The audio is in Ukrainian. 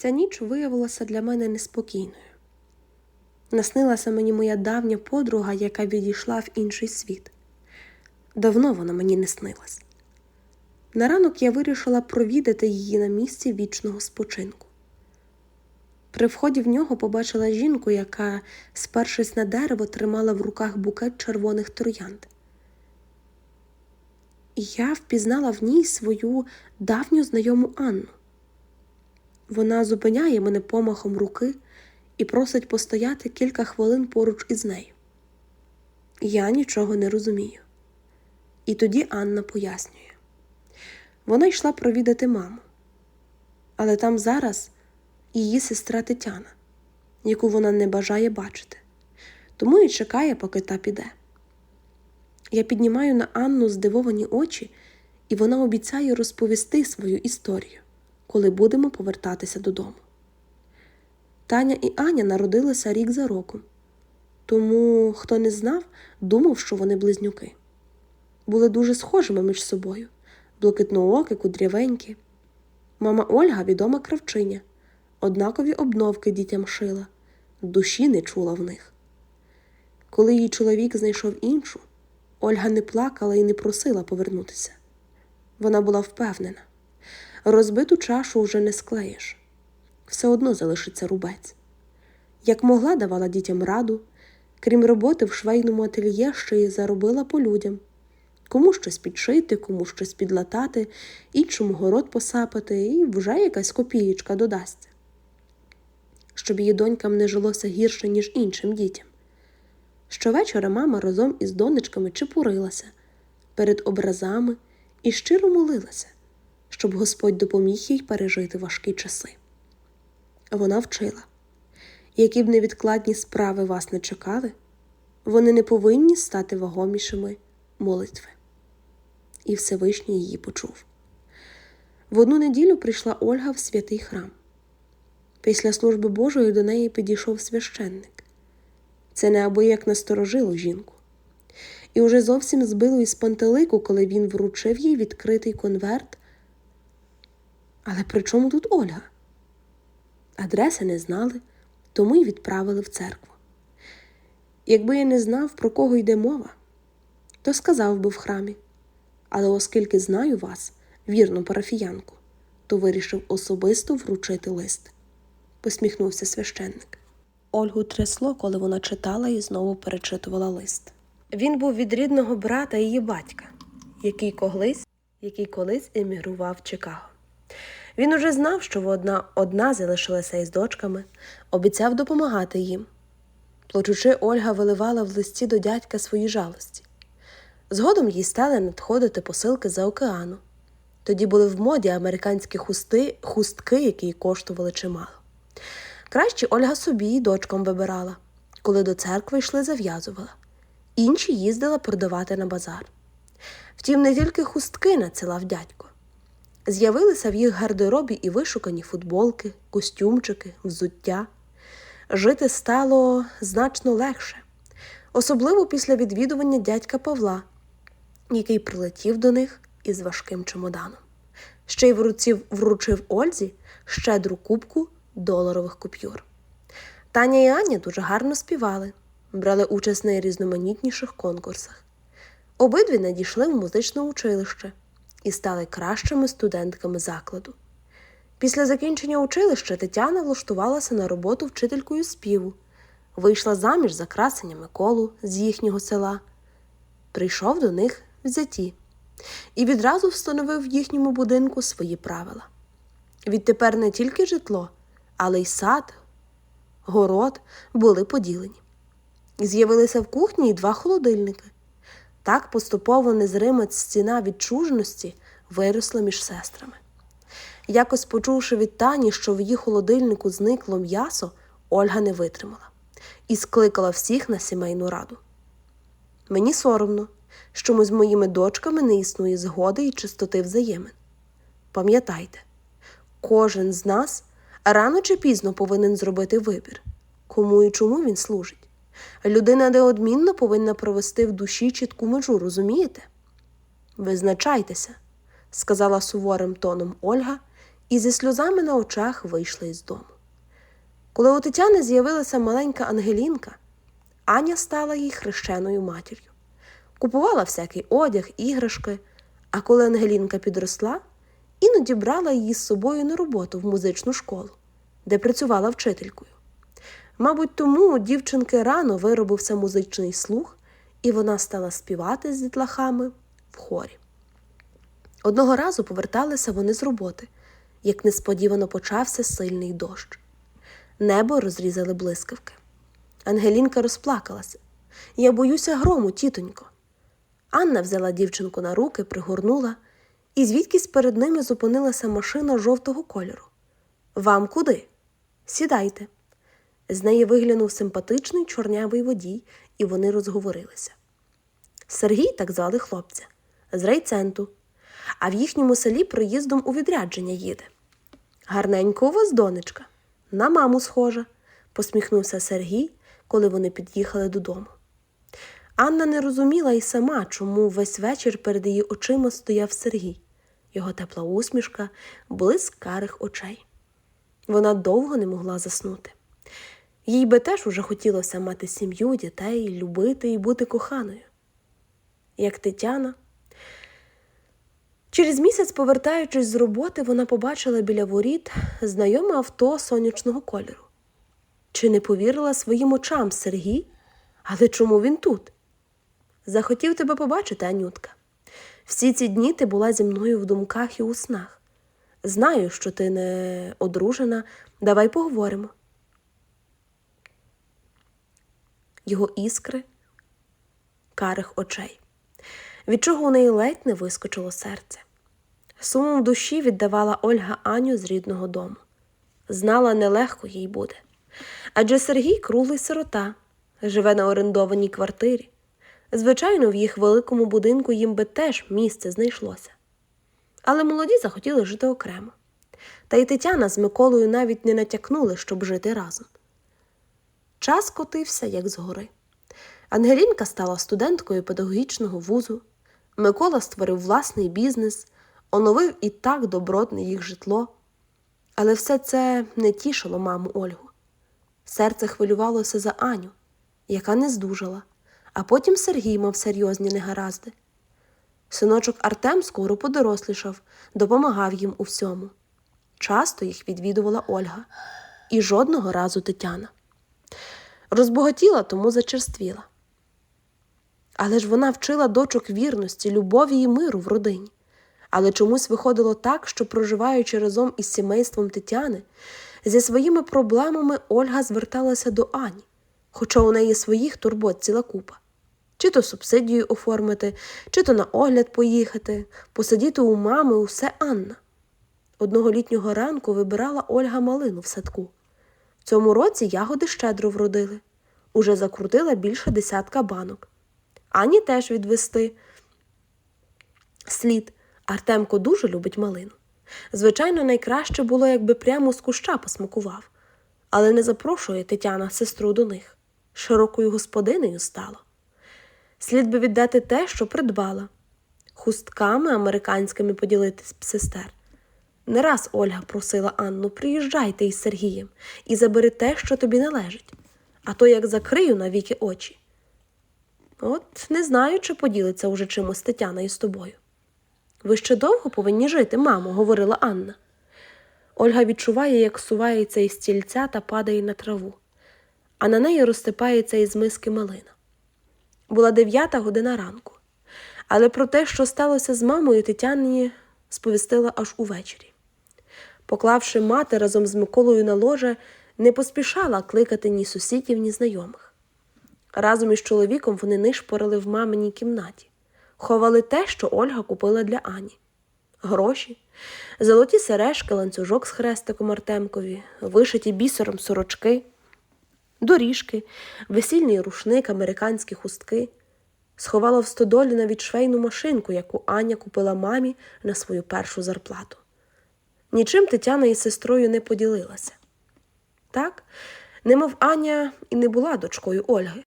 Ця ніч виявилася для мене неспокійною. Наснилася мені моя давня подруга, яка відійшла в інший світ. Давно вона мені не снилась. На ранок я вирішила провідати її на місці вічного спочинку. При вході в нього побачила жінку, яка, спершись на дерево, тримала в руках букет червоних троянд. І я впізнала в ній свою давню знайому Анну. Вона зупиняє мене помахом руки і просить постояти кілька хвилин поруч із нею. Я нічого не розумію. І тоді Анна пояснює вона йшла провідати маму, але там зараз її сестра Тетяна, яку вона не бажає бачити, тому і чекає, поки та піде. Я піднімаю на Анну здивовані очі, і вона обіцяє розповісти свою історію, коли будемо повертатися додому. Таня і Аня народилися рік за роком, тому, хто не знав, думав, що вони близнюки. Були дуже схожими між собою блакитноокі, кудрявенькі. Мама Ольга відома кравчиня, однакові обновки дітям шила, душі не чула в них. Коли її чоловік знайшов іншу, Ольга не плакала і не просила повернутися. Вона була впевнена розбиту чашу вже не склеїш, все одно залишиться рубець. Як могла, давала дітям раду, крім роботи в швейному ательє ще й заробила по людям кому щось підшити, кому щось підлатати, іншому город посапати, і вже якась копієчка додасться. Щоб її донькам не жилося гірше, ніж іншим дітям. Щовечора мама разом із донечками чепурилася перед образами і щиро молилася, щоб Господь допоміг їй пережити важкі часи. Вона вчила які б невідкладні справи вас не чекали, вони не повинні стати вагомішими молитви. І Всевишній її почув. В одну неділю прийшла Ольга в святий храм. Після служби Божої до неї підійшов священник. Це неабияк насторожило жінку. І уже зовсім збило із пантелику, коли він вручив їй відкритий конверт. Але при чому тут Ольга? Адреси не знали, тому й відправили в церкву. Якби я не знав, про кого йде мова, то сказав би в храмі. Але оскільки знаю вас, вірну парафіянку, то вирішив особисто вручити лист, посміхнувся священник. Ольгу трясло, коли вона читала і знову перечитувала лист. Він був від рідного брата її батька, який колись, який колись емігрував в Чикаго. Він уже знав, що вона одна залишилася із дочками, обіцяв допомагати їм. Плачучи, Ольга виливала в листі до дядька свої жалості. Згодом їй стали надходити посилки за океану. Тоді були в моді американські хусти, хустки, які коштували чимало. Краще Ольга собі і дочкам вибирала, коли до церкви йшли, зав'язувала, інші їздила продавати на базар. Втім, не тільки хустки надсилав дядько. З'явилися в їх гардеробі і вишукані футболки, костюмчики, взуття. Жити стало значно легше, особливо після відвідування дядька Павла, який прилетів до них із важким чемоданом. Ще й вручив, вручив Ользі щедру кубку доларових купюр. Таня і Аня дуже гарно співали, брали участь на різноманітніших конкурсах. Обидві надійшли в музичне училище і стали кращими студентками закладу. Після закінчення училища Тетяна влаштувалася на роботу вчителькою співу, вийшла заміж за красення Миколу з їхнього села, прийшов до них в зяті і відразу встановив в їхньому будинку свої правила. Відтепер не тільки житло, але й сад, город були поділені. З'явилися в кухні й два холодильники. Так поступово незрима стіна відчуженості виросла між сестрами. Якось почувши від Тані, що в її холодильнику зникло м'ясо, Ольга не витримала і скликала всіх на сімейну раду. Мені соромно, що ми з моїми дочками не існує згоди і чистоти взаємин. Пам'ятайте, кожен з нас рано чи пізно повинен зробити вибір, кому і чому він служить. Людина неодмінно повинна провести в душі чітку межу, розумієте? Визначайтеся, сказала суворим тоном Ольга і зі сльозами на очах вийшли із дому. Коли у Тетяни з'явилася маленька Ангелінка, Аня стала їй хрещеною матір'ю. Купувала всякий одяг, іграшки, а коли Ангелінка підросла, іноді брала її з собою на роботу в музичну школу, де працювала вчителькою. Мабуть, тому у дівчинки рано виробився музичний слух, і вона стала співати з дітлахами в хорі. Одного разу поверталися вони з роботи, як несподівано почався сильний дощ. Небо розрізали блискавки. Ангелінка розплакалася. Я боюся грому, тітонько. Анна взяла дівчинку на руки, пригорнула, і звідкись перед ними зупинилася машина жовтого кольору. Вам куди? Сідайте. З неї виглянув симпатичний чорнявий водій, і вони розговорилися. Сергій так звали хлопця з райценту, а в їхньому селі проїздом у відрядження їде. Гарненько у вас, донечка, на маму схожа, посміхнувся Сергій, коли вони під'їхали додому. Анна не розуміла й сама, чому весь вечір перед її очима стояв Сергій, його тепла усмішка, блиск карих очей. Вона довго не могла заснути. Їй би теж уже хотілося мати сім'ю, дітей, любити і бути коханою. Як Тетяна. Через місяць, повертаючись з роботи, вона побачила біля воріт знайоме авто сонячного кольору. Чи не повірила своїм очам Сергій? Але чому він тут? Захотів тебе побачити, Анютка. Всі ці дні ти була зі мною в думках і у снах. Знаю, що ти не одружена, давай поговоримо. Його іскри, карих очей, від чого у неї ледь не вискочило серце. Сумом душі віддавала Ольга Аню з рідного дому. Знала, нелегко їй буде. Адже Сергій круглий сирота, живе на орендованій квартирі. Звичайно, в їх великому будинку їм би теж місце знайшлося. Але молоді захотіли жити окремо. Та й Тетяна з Миколою навіть не натякнули, щоб жити разом. Час котився, як згори. Ангелінка стала студенткою педагогічного вузу, Микола створив власний бізнес, оновив і так добротне їх житло. Але все це не тішило маму Ольгу. Серце хвилювалося за Аню, яка не здужала, а потім Сергій мав серйозні негаразди. Синочок Артем скоро подорослішав, допомагав їм у всьому. Часто їх відвідувала Ольга, і жодного разу Тетяна. Розбогатіла, тому зачерствіла. Але ж вона вчила дочок вірності, любові і миру в родині. Але чомусь виходило так, що, проживаючи разом із сімейством Тетяни, зі своїми проблемами Ольга зверталася до Ані, хоча у неї своїх турбот ціла купа. Чи то субсидію оформити, чи то на огляд поїхати, посидіти у мами, усе Анна. Одного літнього ранку вибирала Ольга малину в садку. Цьому році ягоди щедро вродили. Уже закрутила більше десятка банок. Ані теж відвести слід. Артемко дуже любить малину. Звичайно, найкраще було, якби прямо з куща посмакував, але не запрошує Тетяна сестру до них. Широкою господинею стала. Слід би віддати те, що придбала, хустками американськими поділитись б сестер. Не раз Ольга просила Анну, приїжджайте із Сергієм і забери те, що тобі належить, а то як закрию навіки очі. От не знаю, чи поділиться уже чимось Тетяна із тобою. Ви ще довго повинні жити, мамо, говорила Анна. Ольга відчуває, як сувається із стільця та падає на траву, а на неї розсипається із миски малина. Була дев'ята година ранку, але про те, що сталося з мамою, Тетяні сповістила аж увечері. Поклавши мати разом з Миколою на ложе, не поспішала кликати ні сусідів, ні знайомих. Разом із чоловіком вони нишпорили в маминій кімнаті, ховали те, що Ольга купила для Ані. Гроші, золоті сережки, ланцюжок з хрестиком Артемкові, вишиті бісером сорочки, доріжки, весільний рушник, американські хустки. Сховала в стодолі навіть швейну машинку, яку Аня купила мамі на свою першу зарплату. Нічим Тетяна із сестрою не поділилася. Так, немов Аня і не була дочкою Ольги,